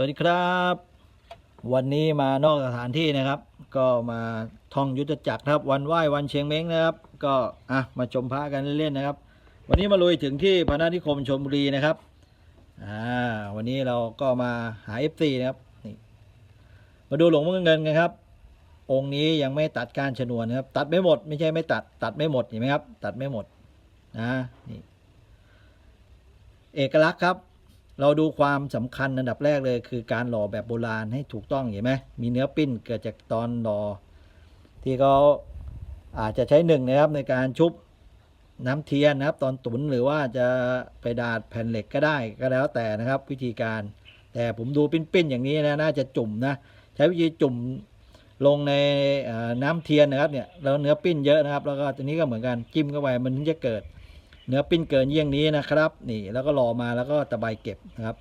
วัสดีครับ วันนี้มานอกสถานที่นะครับ ก็มาท่องยุทธจักรครับ วันไหว้วันเชียงเม้งนะครับ ก็อะมาชมพระกันเล่นๆนะครับ วันนี้มาลุยถึงที่พระนาธิคมชมบุรีนะครับอ่าวันนี้เราก็มาหา FC นะครับนี่มาดูหลวงพ่อเงินกันครับ องค์นี้ยังไม่ตัดการชนวนนะครับ ตัดไม่หมด ไม่ใช่ไม่ตัด ตัดไม่หมดเห็นไหมครับ ตัดไม่หมดนะนี่เอกลักษณ์ครับ เราดูความสำคัญอันดับแรกเลย คือการหล่อแบบโบราณให้ถูกต้องเห็นไหมมีเนื้อปิ้นเกิดจากตอนหล่อที่เขาอาจจะใช้หนึ่งนะครับในการชุบน้ำเทียนนะครับ ตอนตุนหรือว่าจะไปดาดแผ่นเหล็กก็ได้ก็แล้วแต่นะครับ วิธีการ แต่ผมดูปิ้นๆอย่างนี้นะน่าจะจุ่มนะใช้วิธีจุ่มลงในน้ำเทียนนะครับเนี่ยแล้วเนื้อปิ้นเยอะนะครับ แล้วก็ตัวนี้ก็เหมือนกันจิ้มเข้าไปมันถึงจะเกิด เนื้อปิ้นเกินเยี่ยงนี้นะครับ นี่แล้วก็รอมาแล้วก็ตะไบเก็บนะครับ